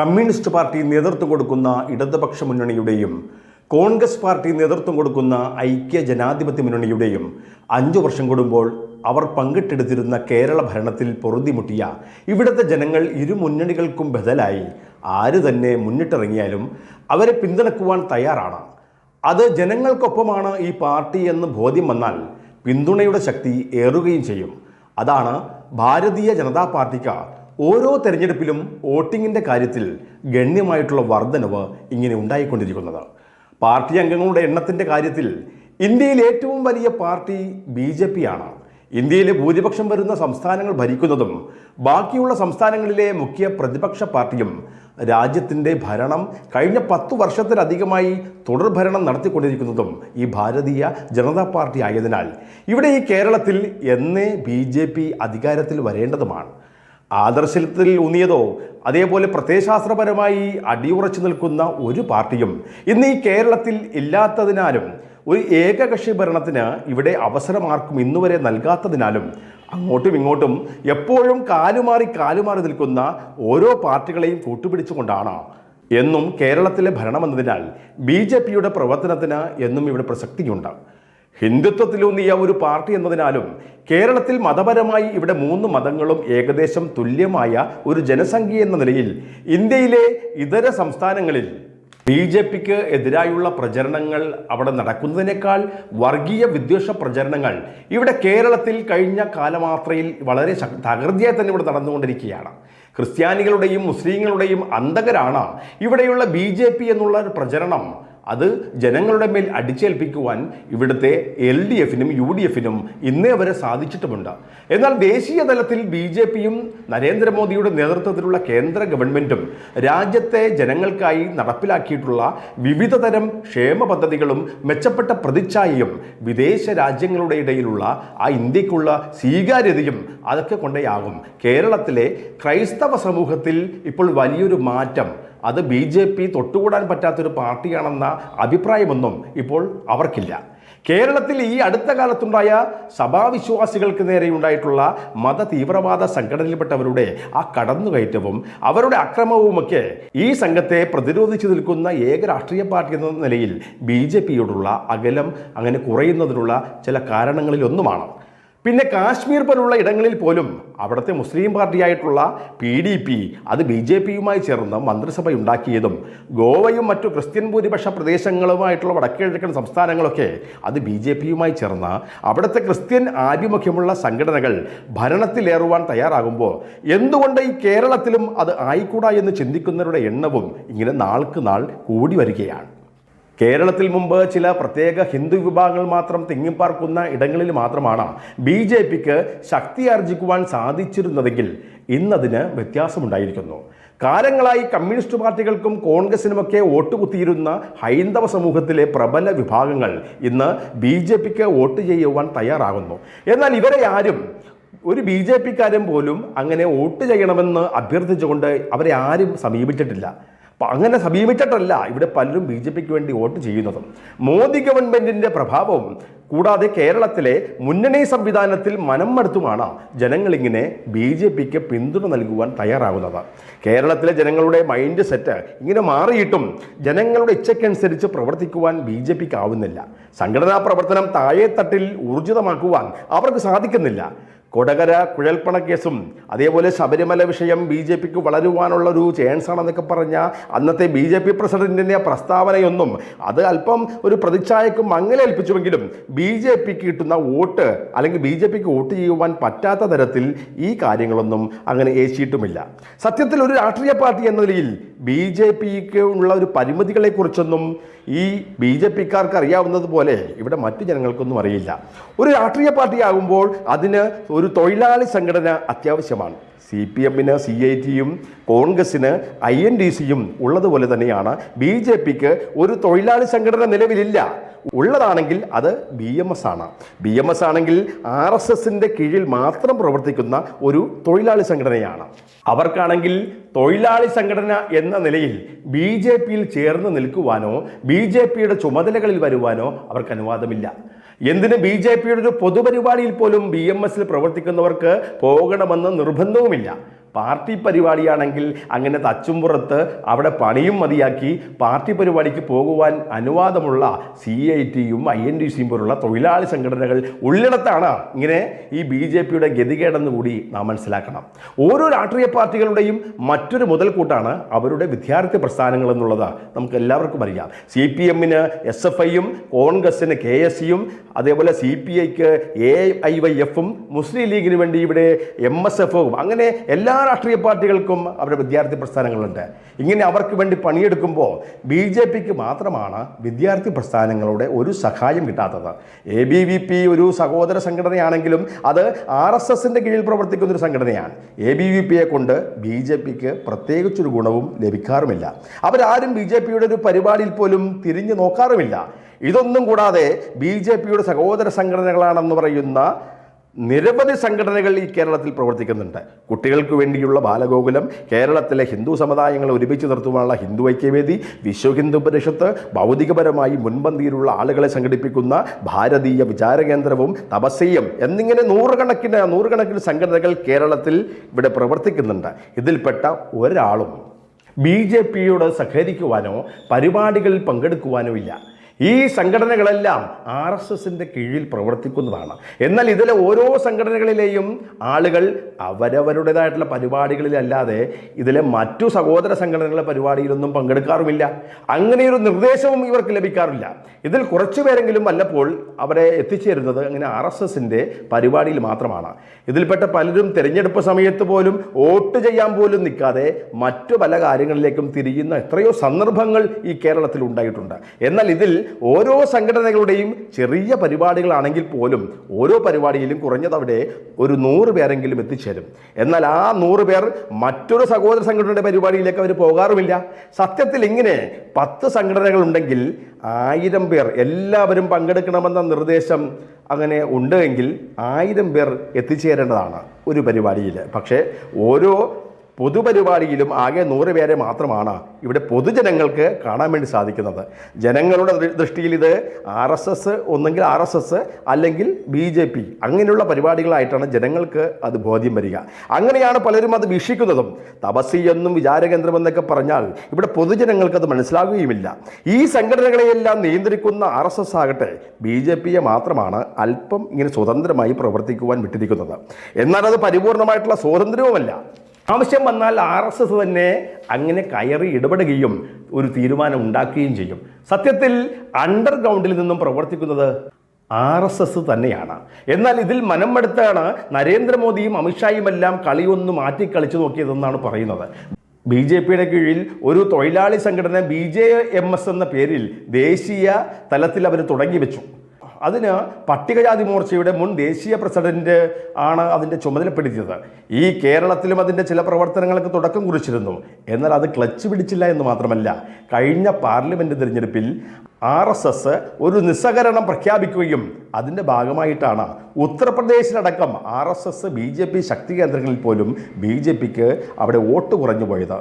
Communist party നേതൃത്വം കൊടുക്കുന്ന ഇടതുപക്ഷ മുന്നണിയുടെയും കോൺഗ്രസ് പാർട്ടി നേതൃത്വം കൊടുക്കുന്ന ഐക്യ ജനാധിപത്യ മുന്നണിയുടെയും അഞ്ചു വർഷം കൂടുമ്പോൾ അവർ പങ്കിട്ടെടുത്തിരുന്ന കേരള ഭരണത്തിൽ പൊറുതിമുട്ടിയ ഇവിടുത്തെ ജനങ്ങൾ ഇരു മുന്നണികൾക്കും ബദലായി. ആര് തന്നെ മുന്നിട്ടിറങ്ങിയാലും അവരെ പിന്തുണക്കുവാൻ തയ്യാറാണ്. അത് ജനങ്ങൾക്കൊപ്പമാണ് ഈ പാർട്ടി എന്ന് ബോധ്യം വന്നാൽ പിന്തുണയുടെ ശക്തി ഏറുകയും ചെയ്യും. അതാണ് ഭാരതീയ ജനതാ പാർട്ടിക്ക് ഓരോ തെരഞ്ഞെടുപ്പിലും വോട്ടിങ്ങിന്റെ കാര്യത്തിൽ ഗണ്യമായിട്ടുള്ള വർധനവ് ഇങ്ങനെ ഉണ്ടായിക്കൊണ്ടിരിക്കുന്നത്. പാർട്ടി അംഗങ്ങളുടെ എണ്ണത്തിന്റെ കാര്യത്തിൽ ഇന്ത്യയിൽ ഏറ്റവും വലിയ പാർട്ടി ബി ജെ പി ആണ് ഇന്ത്യയിലെ ഭൂരിപക്ഷം വരുന്ന സംസ്ഥാനങ്ങൾ ഭരിക്കുന്നതും ബാക്കിയുള്ള സംസ്ഥാനങ്ങളിലെ മുഖ്യ പ്രതിപക്ഷ പാർട്ടിയും രാജ്യത്തിന്റെ ഭരണം കഴിഞ്ഞ പത്തു വർഷത്തിലധികമായി തുടർഭരണം നടത്തിക്കൊണ്ടിരിക്കുന്നതും ഈ ഭാരതീയ ജനതാ പാർട്ടി ആയതിനാൽ ഇവിടെ ഈ കേരളത്തിൽ എന്നേ ബി അധികാരത്തിൽ വരേണ്ടതുമാണ്. ആദർശത്തിൽ ഊന്നിയതോ അതേപോലെ പ്രത്യയശാസ്ത്രപരമായി അടിയുറച്ചു നിൽക്കുന്ന ഒരു പാർട്ടിയും ഇന്ന് ഈ കേരളത്തിൽ ഇല്ലാത്തതിനാലും ഒരു ഏകകക്ഷി ഭരണത്തിന് ഇവിടെ അവസരമാർക്കും ഇന്നുവരെ നൽകാത്തതിനാലും അങ്ങോട്ടും ഇങ്ങോട്ടും എപ്പോഴും കാലുമാറി കാലുമാറി നിൽക്കുന്ന ഓരോ പാർട്ടികളെയും കൂട്ടുപിടിച്ചുകൊണ്ടാണ് എന്നും കേരളത്തിലെ ഭരണമെന്നതിനാൽ ബി ജെ പിയുടെ പ്രവർത്തനത്തിന് എന്നും ഇവിടെ പ്രസക്തിയുണ്ട്. ഹിന്ദുത്വത്തിലൂന്നിയ ഒരു പാർട്ടി എന്നതിനാലും കേരളത്തിൽ മതപരമായി ഇവിടെ മൂന്ന് മതങ്ങളും ഏകദേശം തുല്യമായ ഒരു ജനസംഖ്യ എന്ന നിലയിൽ ഇന്ത്യയിലെ ഇതര സംസ്ഥാനങ്ങളിൽ ബി ജെ പിക്ക് എതിരായുള്ള പ്രചരണങ്ങൾ അവിടെ നടക്കുന്നതിനേക്കാൾ വർഗീയ വിദ്വേഷ പ്രചരണങ്ങൾ ഇവിടെ കേരളത്തിൽ കഴിഞ്ഞ കാലമാത്രയിൽ വളരെ തകൃതിയായി തന്നെ ഇവിടെ നടന്നുകൊണ്ടിരിക്കുകയാണ്. ക്രിസ്ത്യാനികളുടെയും മുസ്ലിങ്ങളുടെയും അന്തകരാണ് ഇവിടെയുള്ള ബി എന്നുള്ള പ്രചരണം അത് ജനങ്ങളുടെ മേൽ അടിച്ചേൽപ്പിക്കുവാൻ ഇവിടുത്തെ എൽ ഡി എഫിനും യു ഡി എഫിനും ഇന്നേ വരെ സാധിച്ചിട്ടുമുണ്ട്. എന്നാൽ ദേശീയ തലത്തിൽ ബി ജെ പിയും നരേന്ദ്രമോദിയുടെ നേതൃത്വത്തിലുള്ള കേന്ദ്ര ഗവൺമെന്റും രാജ്യത്തെ ജനങ്ങൾക്കായി നടപ്പിലാക്കിയിട്ടുള്ള വിവിധ തരം ക്ഷേമ പദ്ധതികളും മെച്ചപ്പെട്ട പ്രതിച്ഛായയും വിദേശ രാജ്യങ്ങളുടെ ഇടയിലുള്ള ആ ഇന്ത്യക്കുള്ള സ്വീകാര്യതയും അതൊക്കെ കൊണ്ടേയാകും. കേരളത്തിലെ ക്രൈസ്തവ സമൂഹത്തിൽ ഇപ്പോൾ വലിയൊരു മാറ്റം അത് ബി ജെ പി തൊട്ടുകൂടാൻ പറ്റാത്തൊരു പാർട്ടിയാണെന്ന അഭിപ്രായമൊന്നും ഇപ്പോൾ അവർക്കില്ല. കേരളത്തിൽ ഈ അടുത്ത കാലത്തുണ്ടായ സഭാവിശ്വാസികൾക്ക് നേരെയുണ്ടായിട്ടുള്ള മത തീവ്രവാദ സംഘടനയിൽപ്പെട്ടവരുടെ ആ കടന്നുകയറ്റവും അവരുടെ അക്രമവുമൊക്കെ ഈ സംഘത്തെ പ്രതിരോധിച്ചു നിൽക്കുന്ന ഏക രാഷ്ട്രീയ പാർട്ടി എന്ന നിലയിൽ ബി ജെ പിയോടുള്ള അകലം അങ്ങനെ കുറയുന്നതിനുള്ള ചില കാരണങ്ങളിലൊന്നുമാണ്. പിന്നെ കാശ്മീർ പോലുള്ള ഇടങ്ങളിൽ പോലും അവിടുത്തെ മുസ്ലിം പാർട്ടിയായിട്ടുള്ള പി ഡി പി അത് ബി ജെ പിയുമായി ചേർന്ന് മന്ത്രിസഭ ഉണ്ടാക്കിയതും ഗോവയും മറ്റു ക്രിസ്ത്യൻ ഭൂരിപക്ഷ പ്രദേശങ്ങളുമായിട്ടുള്ള വടക്കിഴക്കൻ സംസ്ഥാനങ്ങളൊക്കെ അത് ബി ജെ പിയുമായി ചേർന്ന് അവിടുത്തെ ക്രിസ്ത്യൻ ആഭിമുഖ്യമുള്ള സംഘടനകൾ ഭരണത്തിലേറുവാൻ തയ്യാറാകുമ്പോൾ എന്തുകൊണ്ട് ഈ കേരളത്തിലും അത് ആയിക്കൂടാ എന്ന് ചിന്തിക്കുന്നവരുടെ എണ്ണവും ഇങ്ങനെ നാൾക്ക് നാൾ കൂടി വരികയാണ്. കേരളത്തിൽ മുമ്പ് ചില പ്രത്യേക ഹിന്ദു വിഭാഗങ്ങൾ മാത്രം തിങ്ങിപ്പാർക്കുന്ന ഇടങ്ങളിൽ മാത്രമാണ് ബി ജെ പിക്ക് ശക്തി ആർജിക്കുവാൻ സാധിച്ചിരുന്നതെങ്കിൽ ഇന്നതിന് വ്യത്യാസമുണ്ടായിരിക്കുന്നു. കാലങ്ങളായി കമ്മ്യൂണിസ്റ്റ് പാർട്ടികൾക്കും കോൺഗ്രസിനുമൊക്കെ വോട്ട് കുത്തിയിരുന്ന ഹൈന്ദവ സമൂഹത്തിലെ പ്രബല വിഭാഗങ്ങൾ ഇന്ന് ബി ജെ പിക്ക് വോട്ട് ചെയ്യുവാൻ തയ്യാറാകുന്നു. എന്നാൽ ഇവരെ ആരും ഒരു ബി ജെ പിക്കാരൻ പോലും അങ്ങനെ വോട്ട് ചെയ്യണമെന്ന് അഭ്യർത്ഥിച്ചുകൊണ്ട് അവരെ ആരും സമീപിച്ചിട്ടില്ല. അങ്ങനെ സമീപിച്ചിട്ടല്ല ഇവിടെ പലരും ബി ജെ പിക്ക് വേണ്ടി വോട്ട് ചെയ്യുന്നതും. മോദി ഗവൺമെന്റിന്റെ പ്രഭാവവും കൂടാതെ കേരളത്തിലെ മുന്നണി സംവിധാനത്തിൽ മനം മടുത്തുമാണ് ജനങ്ങളിങ്ങനെ ബി ജെ പിക്ക് പിന്തുണ നൽകുവാൻ തയ്യാറാകുന്നത് കേരളത്തിലെ ജനങ്ങളുടെ മൈൻഡ് സെറ്റ് ഇങ്ങനെ മാറിയിട്ടും ജനങ്ങളുടെ ഇച്ഛയ്ക്കനുസരിച്ച് പ്രവർത്തിക്കുവാൻ ബി ജെ പിക്ക് ആവുന്നില്ല. സംഘടനാ പ്രവർത്തനം താഴെത്തട്ടിൽ ഊർജിതമാക്കുവാൻ അവർക്ക് സാധിക്കുന്നില്ല. കൊടകര കുഴൽപ്പണ കേസും അതേപോലെ ശബരിമല വിഷയം ബി ജെ പിക്ക് വളരുവാനുള്ള ഒരു ചാൻസ് ആണെന്നൊക്കെ പറഞ്ഞ അന്നത്തെ ബി ജെ പി പ്രസിഡന്റിന്റെ പ്രസ്താവനയൊന്നും അത് അല്പം ഒരു പ്രതിച്ഛായക്കും മങ്ങലേൽപ്പിച്ചുവെങ്കിലും ബി ജെ പിക്ക് കിട്ടുന്ന വോട്ട് അല്ലെങ്കിൽ ബി ജെ പിക്ക് വോട്ട് ചെയ്യുവാൻ പറ്റാത്ത തരത്തിൽ ഈ കാര്യങ്ങളൊന്നും അങ്ങനെ ഏശിയിട്ടുമില്ല. സത്യത്തിൽ ഒരു രാഷ്ട്രീയ പാർട്ടി എന്ന നിലയിൽ ബി ജെ പിക്ക് ഉള്ള ഒരു പരിമിതികളെക്കുറിച്ചൊന്നും ഈ ബി ജെ പിക്കാർക്ക് അറിയാവുന്നത് പോലെ ഇവിടെ മറ്റു ജനങ്ങൾക്കൊന്നും അറിയില്ല. ഒരു രാഷ്ട്രീയ പാർട്ടി ആകുമ്പോൾ അതിന് ഒരു തൊഴിലാളി സംഘടന അത്യാവശ്യമാണ്. സി പി എമ്മിന് സി ഐ ടിയും കോൺഗ്രസിന് ഐ എൻ ഡി സിയും ഉള്ളതുപോലെ തന്നെയാണ് ബി ജെ പിക്ക് ഒരു തൊഴിലാളി സംഘടന നിലവിലില്ല. ഉള്ളതാണെങ്കിൽ അത് ബി എം എസ് ആണ്. ബി എം എസ് ആണെങ്കിൽ ആർ എസ് എസിന്റെ കീഴിൽ മാത്രം പ്രവർത്തിക്കുന്ന ഒരു തൊഴിലാളി സംഘടനയാണ്. അവർക്കാണെങ്കിൽ തൊഴിലാളി സംഘടന എന്ന നിലയിൽ ബി ജെ പിയിൽ ചേർന്ന് നിൽക്കുവാനോ ബി ജെ പിയുടെ ചുമതലകളിൽ വരുവാനോ അവർക്ക് അനുവാദമില്ല. എന്തിന് ബി ജെ പിയുടെ ഒരു പൊതുപരിപാടിയിൽ പോലും ബി എം എസിൽ പ്രവർത്തിക്കുന്നവർക്ക് പോകണമെന്ന് നിർബന്ധവുമില്ല. പാർട്ടി പരിപാടിയാണെങ്കിൽ അങ്ങനെ തച്ചുംപുറത്ത് അവിടെ പണിയും മതിയാക്കി പാർട്ടി പരിപാടിക്ക് പോകുവാൻ അനുവാദമുള്ള സി ഐ ടിയും ഐ എൻ ഡി സിയും പോലുള്ള തൊഴിലാളി സംഘടനകൾ ഉള്ളിടത്താണ് ഇങ്ങനെ ഈ ബി ജെ പിയുടെ ഗതികേടെന്ന് കൂടി നാം മനസ്സിലാക്കണം. ഓരോ രാഷ്ട്രീയ പാർട്ടികളുടെയും മറ്റൊരു മുതൽക്കൂട്ടാണ് അവരുടെ വിദ്യാർത്ഥി പ്രസ്ഥാനങ്ങൾ എന്നുള്ളത്. നമുക്ക് എല്ലാവർക്കും അറിയാം. സി പി എമ്മിന് എസ് എഫ് ഐയും കോൺഗ്രസിന് കെ എസ് സിയും അതേപോലെ സി പി ഐക്ക് എ ഐ വൈ എഫും മുസ്ലിം ലീഗിന് വേണ്ടി ഇവിടെ എം എസ് എഫും അങ്ങനെ എല്ലാ രാഷ്ട്രീയ പാർട്ടികൾക്കും അവരുടെ വിദ്യാർത്ഥി പ്രസ്ഥാനങ്ങളുണ്ട്. ഇങ്ങനെ അവർക്ക് വേണ്ടി പണിയെടുക്കുമ്പോൾ ബി ജെ പിക്ക് മാത്രമാണ് വിദ്യാർത്ഥി പ്രസ്ഥാനങ്ങളുടെ ഒരു സഹായം കിട്ടാത്തത്. എ ബി വി പി ഒരു സഹോദര സംഘടനയാണെങ്കിലും അത് ആർ എസ് എസിന്റെ കീഴിൽ പ്രവർത്തിക്കുന്ന ഒരു സംഘടനയാണ്. എ ബി വി പിയെ കൊണ്ട് ബി ജെ പിക്ക് പ്രത്യേകിച്ചൊരു ഗുണവും ലഭിക്കാറുമില്ല. അവരാരും ബി ജെ പിയുടെ ഒരു പരിപാടിയിൽ പോലും തിരിഞ്ഞു നോക്കാറുമില്ല. ഇതൊന്നും കൂടാതെ ബി ജെ പിയുടെ സഹോദര സംഘടനകളാണെന്ന് പറയുന്ന നിരവധി സംഘടനകൾ ഈ കേരളത്തിൽ പ്രവർത്തിക്കുന്നുണ്ട്. കുട്ടികൾക്ക് വേണ്ടിയുള്ള ബാലഗോകുലം കേരളത്തിലെ ഹിന്ദു സമുദായങ്ങളെ ഒരുമിച്ച് നിർത്തുവാനുള്ള ഹിന്ദു ഐക്യവേദി വിശ്വ ഹിന്ദു പരിഷത്ത് ഭൗതികപരമായി മുൻപന്തിയിലുള്ള ആളുകളെ സംഘടിപ്പിക്കുന്ന ഭാരതീയ വിചാരകേന്ദ്രവും തപസ്യം എന്നിങ്ങനെ നൂറുകണക്കിന് നൂറുകണക്കിന് സംഘടനകൾ കേരളത്തിൽ ഇവിടെ പ്രവർത്തിക്കുന്നുണ്ട്. ഇതിൽപ്പെട്ട ഒരാളും ബി ജെ പിയോട് സഹകരിക്കുവാനോ പരിപാടികളിൽ പങ്കെടുക്കുവാനോ ഇല്ല. ഈ സംഘടനകളെല്ലാം ആർ എസ് എസിന്റെ കീഴിൽ പ്രവർത്തിക്കുന്നതാണ്. എന്നാൽ ഇതിലെ ഓരോ സംഘടനകളിലെയും ആളുകൾ അവരവരുടേതായിട്ടുള്ള പരിപാടികളിലല്ലാതെ ഇതിലെ മറ്റു സഹോദര സംഘടനകളുടെ പരിപാടിയിലൊന്നും പങ്കെടുക്കാറുമില്ല. അങ്ങനെയൊരു നിർദ്ദേശവും ഇവർക്ക് ലഭിക്കാറില്ല. ഇതിൽ കുറച്ചു പേരെങ്കിലും വല്ലപ്പോൾ അവരെ എത്തിച്ചേരുന്നത് അങ്ങനെ ആർ എസ് എസിന്റെ പരിപാടിയിൽ മാത്രമാണ്. ഇതിൽപ്പെട്ട പലരും തിരഞ്ഞെടുപ്പ് സമയത്ത് പോലും വോട്ട് ചെയ്യാൻ പോലും നിൽക്കാതെ മറ്റു പല കാര്യങ്ങളിലേക്കും തിരിയുന്ന എത്രയോ സന്ദർഭങ്ങൾ ഈ കേരളത്തിൽ ഉണ്ടായിട്ടുണ്ട്. എന്നാൽ ഇതിൽ ഓരോ സംഘടനകളുടെയും ചെറിയ പരിപാടികളാണെങ്കിൽ പോലും ഓരോ പരിപാടിയിലും കുറഞ്ഞതവിടെ ഒരു നൂറ് പേരെങ്കിലും എത്തിച്ചേരും. എന്നാൽ ആ നൂറ് പേർ മറ്റൊരു സഹോദര സംഘടനയുടെ പരിപാടിയിലേക്ക് അവർ പോകാറുമില്ല. സത്യത്തിൽ ഇങ്ങനെ പത്ത് സംഘടനകളുണ്ടെങ്കിൽ ആയിരം പേർ എല്ലാവരും പങ്കെടുക്കണമെന്ന നിർദ്ദേശം അങ്ങനെ ഉണ്ടെങ്കിൽ ആയിരം പേർ എത്തിച്ചേരേണ്ടതാണ് ഒരു പരിപാടിയിൽ. പക്ഷേ ഓരോ പൊതുപരിപാടിയിലും ആകെ നൂറ് പേരെ മാത്രമാണ് ഇവിടെ പൊതുജനങ്ങൾക്ക് കാണാൻ വേണ്ടി സാധിക്കുന്നത്. ജനങ്ങളുടെ ദൃഷ്ടിയിൽ ഇത് ആർ എസ് എസ് ഒന്നെങ്കിൽ ആർ എസ് എസ് അല്ലെങ്കിൽ ബി ജെ പി അങ്ങനെയുള്ള പരിപാടികളായിട്ടാണ് ജനങ്ങൾക്ക് അത് ബോധ്യം വരിക. അങ്ങനെയാണ് പലരും അത് വീക്ഷിക്കുന്നതും. തപസ്സി എന്നും വിചാരകേന്ദ്രം എന്നൊക്കെ പറഞ്ഞാൽ ഇവിടെ പൊതുജനങ്ങൾക്ക് അത് മനസ്സിലാകുകയുമില്ല. ഈ സംഘടനകളെയെല്ലാം നിയന്ത്രിക്കുന്ന ആർ എസ് എസ് ആകട്ടെ ബി ജെ പിയെ മാത്രമാണ് അല്പം ഇങ്ങനെ സ്വതന്ത്രമായി പ്രവർത്തിക്കുവാൻ വിട്ടിരിക്കുന്നത്. എന്നാൽ അത് പരിപൂർണമായിട്ടുള്ള സ്വാതന്ത്ര്യവുമല്ല. ആവശ്യം വന്നാൽ ആർ എസ് എസ് തന്നെ അങ്ങനെ കയറി ഇടപെടുകയും ഒരു തീരുമാനം ഉണ്ടാക്കുകയും ചെയ്യും. സത്യത്തിൽ അണ്ടർഗ്രൗണ്ടിൽ നിന്നും പ്രവർത്തിക്കുന്നത് ആർ എസ് എസ് തന്നെയാണ്. എന്നാൽ ഇതിൽ മനമെടുത്താണ് നരേന്ദ്രമോദിയും അമിത്ഷായും എല്ലാം കളിയൊന്ന് മാറ്റി കളിച്ചു നോക്കിയതെന്നാണ് പറയുന്നത്. ബി ജെ പിയുടെ കീഴിൽ ഒരു തൊഴിലാളി സംഘടന ബി ജെ എം എസ് എന്ന പേരിൽ ദേശീയ തലത്തിൽ അവർ തുടങ്ങി വെച്ചു. അതിന് പട്ടികജാതി മോർച്ചയുടെ മുൻ ദേശീയ പ്രസിഡന്റ് ആണ് അതിന്റെ ചുമതലപ്പെടുത്തിയത്. ഈ കേരളത്തിലും അതിന്റെ ചില പ്രവർത്തനങ്ങൾക്ക് തുടക്കം കുറിച്ചിരുന്നു. എന്നാൽ അത് ക്ലച്ച് പിടിച്ചില്ല എന്ന് മാത്രമല്ല കഴിഞ്ഞ പാർലമെന്റ് തിരഞ്ഞെടുപ്പിൽ ആർ എസ് എസ് ഒരു നിസ്സഹകരണം പ്രഖ്യാപിക്കുകയും അതിന്റെ ഭാഗമായിട്ടാണ് ഉത്തർപ്രദേശിലടക്കം R S S B J P ശക്തി കേന്ദ്രങ്ങളിൽ പോലും ബി ജെ പിക്ക് അവിടെ വോട്ട് കുറഞ്ഞു പോയത്.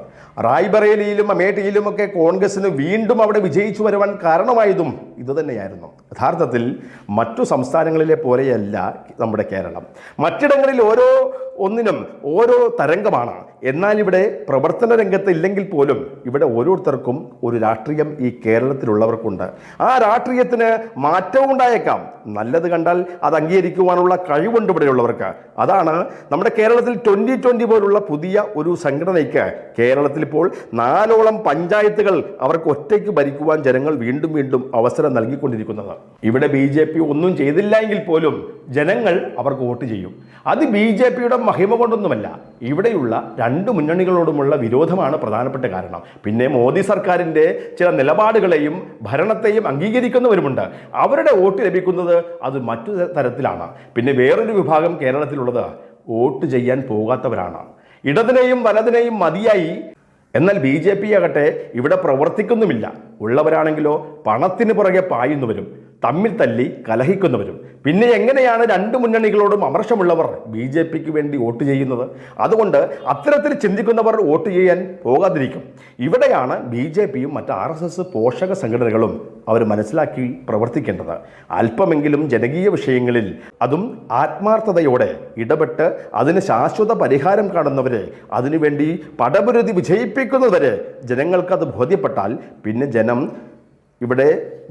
റായ്ബറേലിയിലും അമേഠിയിലുമൊക്കെ കോൺഗ്രസിന് വീണ്ടും അവിടെ വിജയിച്ചു വരുവാൻ കാരണമായതും ഇതുതന്നെയായിരുന്നു യഥാർത്ഥത്തിൽ മറ്റു സംസ്ഥാനങ്ങളിലെ പോലെയല്ല നമ്മുടെ കേരളം. മറ്റിടങ്ങളിൽ ഓരോ ഒന്നിനും ഓരോ തരംഗമാണ്. എന്നാൽ ഇവിടെ പ്രവർത്തന രംഗത്ത് ഇല്ലെങ്കിൽ പോലും ഇവിടെ ഓരോരുത്തർക്കും ഒരു രാഷ്ട്രീയം ഈ കേരളത്തിലുള്ളവർക്കുണ്ട്. ആ രാഷ്ട്രീയത്തിന് മാറ്റവും ഉണ്ടായേക്കാം. നല്ലത് കണ്ടാൽ അത് അംഗീകരിക്കുവാനുള്ള കഴിവുണ്ട് ഇവിടെയുള്ളവർക്ക്. അതാണ് നമ്മുടെ കേരളത്തിൽ ട്വന്റി ട്വന്റി പോലുള്ള പുതിയ ഒരു സംഘടനയ്ക്ക് കേരളത്തിൽ ഇപ്പോൾ നാലോളം പഞ്ചായത്തുകൾ അവർക്ക് ഒറ്റയ്ക്ക് ഭരിക്കുവാൻ ജനങ്ങൾ വീണ്ടും വീണ്ടും അവസരം നൽകിക്കൊണ്ടിരിക്കുന്നത്. ഇവിടെ ബി ജെ പി ഒന്നും ചെയ്തില്ല എങ്കിൽ പോലും ജനങ്ങൾ അവർക്ക് വോട്ട് ചെയ്യും. അത് ബി ജെ പിയുടെ മഹിമ കൊണ്ടൊന്നുമല്ല. ഇവിടെയുള്ള രണ്ട് മുന്നണികളോടുമുള്ള വിരോധമാണ് പ്രധാനപ്പെട്ട കാരണം. പിന്നെ മോദി സർക്കാരിന്റെ ചില നിലപാടുകളെയും ഭരണത്തെയും അംഗീകരിക്കുന്നവരുമുണ്ട്. അവരുടെ വോട്ട് ലഭിക്കുന്നത് അത് മറ്റു തരത്തിലാണ്. പിന്നെ വേറൊരു വിഭാഗം കേരളത്തിലുള്ളത് വോട്ട് ചെയ്യാൻ പോകാത്തവരാണ്. ഇടതിനെയും വലതിനെയും മതിയായി. എന്നാൽ ബി ജെ പി ആകട്ടെ ഇവിടെ പ്രവർത്തിക്കുന്നുമില്ല. ഉള്ളവരാണെങ്കിലോ പണത്തിന് പുറകെ പായുന്നവരും തമ്മിൽ തല്ലി കലഹിക്കുന്നവരും. പിന്നെ എങ്ങനെയാണ് രണ്ട് മുന്നണികളോടും അമർഷമുള്ളവർ ബി ജെ പിക്ക് വേണ്ടി വോട്ട് ചെയ്യുന്നത്? അതുകൊണ്ട് അത്തരത്തിൽ ചിന്തിക്കുന്നവർ വോട്ട് ചെയ്യാൻ പോകാതിരിക്കും. ഇവിടെയാണ് ബി ജെ പിയും മറ്റ് ആർ എസ് എസ് പോഷക സംഘടനകളും അവർ മനസ്സിലാക്കി പ്രവർത്തിക്കേണ്ടത്. അല്പമെങ്കിലും ജനകീയ വിഷയങ്ങളിൽ അതും ആത്മാർത്ഥതയോടെ ഇടപെട്ട് അതിന് ശാശ്വത പരിഹാരം കാണുന്നവരെ അതിനുവേണ്ടി പടപുരുതി വിജയിപ്പിക്കുന്നവരെ ജനങ്ങൾക്കത് ബോധ്യപ്പെട്ടാൽ പിന്നെ ജനം ഇവിടെ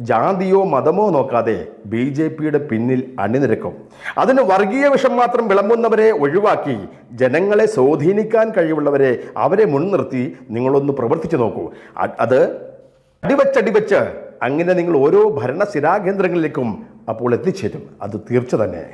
ജാതിയോ മതമോ നോക്കാതെ ബി ജെ പിയുടെ പിന്നിൽ അണിനിരക്കും. അതിന് വർഗീയ വിഷം മാത്രം വിളമ്പുന്നവരെ ഒഴിവാക്കി ജനങ്ങളെ സ്വാധീനിക്കാൻ കഴിവുള്ളവരെ അവരെ മുൻനിർത്തി നിങ്ങളൊന്ന് പ്രവർത്തിച്ചു നോക്കൂ. അത് അടിവച്ചടിവച്ച് അങ്ങനെ നിങ്ങൾ ഓരോ ഭരണ സ്ഥിരാകേന്ദ്രങ്ങളിലേക്കും അപ്പോൾ എത്തിച്ചേരും. അത് തീർച്ച തന്നെ